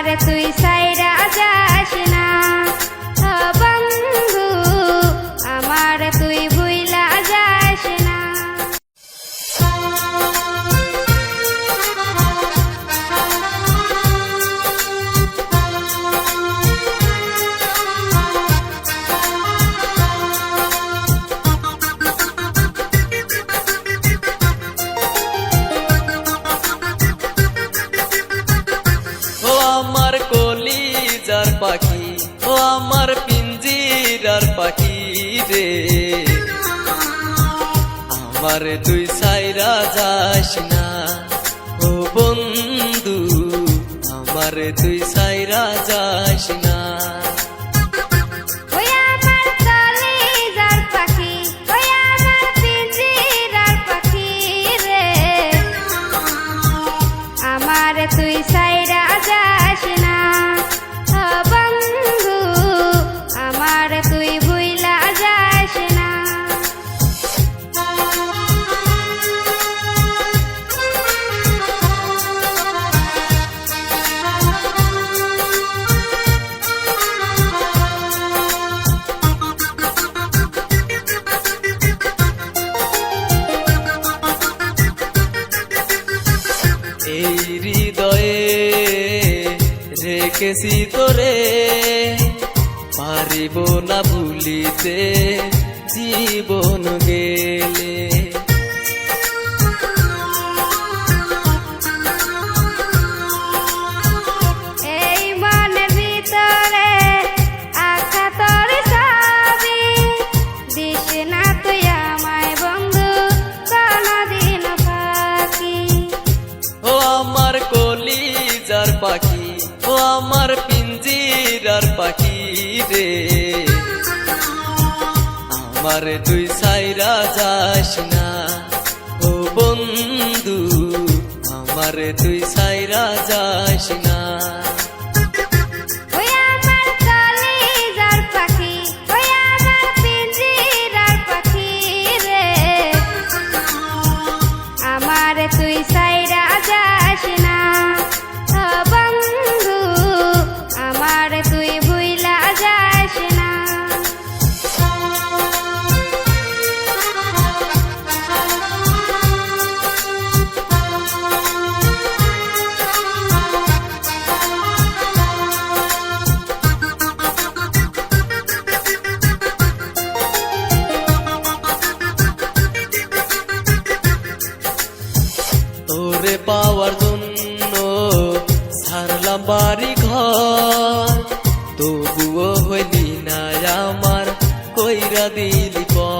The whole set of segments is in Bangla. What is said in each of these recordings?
তুই সাইরা যা। ও আমার পিঞ্জিরার পাখি রে। আমার তুই সাইরা যাস না। ও বন্ধু, আমার তুই সাইরা রেখেছি তোরে। পারিব না ভুলিতে জীবন গেলে। আমার পিঞ্জিরার পাখি রে। আমার তুই সাইরা যাস না। ও বন্ধু, আমার তুই সাইরা যাস না। ওই আমার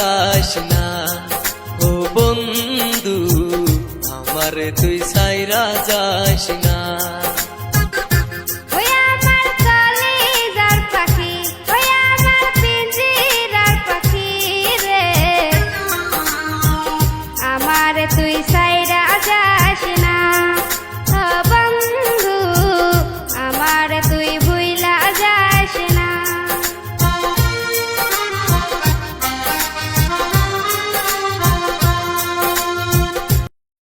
যাস না। ও বন্ধু আমার তুই সাইরা যাস না। তুই সাইরা